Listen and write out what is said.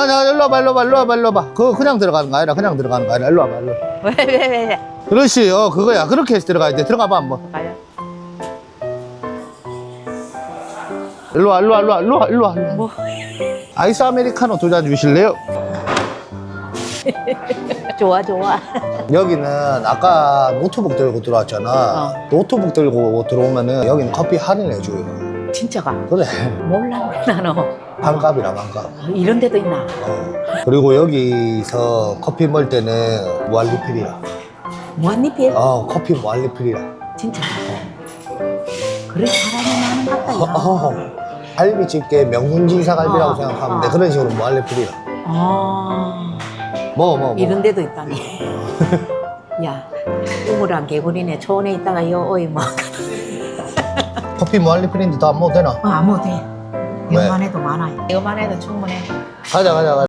아니 일로 와봐 일로 와봐 일로 와봐 일로 와봐 그거 그냥 들어가는 거 아니라 그냥 들어가는 거 아니라 일로 와봐 일로 와봐. 왜, 왜, 왜, 왜? 그렇지 어 그거야 그렇게 해서 들어가야 돼 들어가봐 한번 가요. 일로 와 일로 와 일로 와 일로 와 일로 와 일로 와. 뭐, 아이스 아메리카노 두 잔 주실래요? 좋아, 좋아. 여기는 아까 노트북 들고 들어왔잖아 어. 노트북 들고 들어오면은 여기는 커피 할인해줘요 진짜가. 그래 몰랐네, 나는. 반값이라 반값 아, 이런 데도 있나? 어. 그리고 여기서 커피 먹을 때는 무한리필이야 무한리필? 어 커피 무한리필이야 진짜. 그래, 사람이 많은 것 같다, 야. 어, 갈비집게 어, 생각하면 어. 돼 그런 식으로 무한리필이야 아, 먹어 먹어 먹어 이런 데도 있다니. 야, 우물한 개구리네. 초원에 있다가 요, 어이, 뭐. 커피 무한리필인데 다안 먹어도 되나? 어, 안 먹어도 돼. 왜? 이거만 해도 많아요. 이거만 해도 충분해. 가자 가자 가자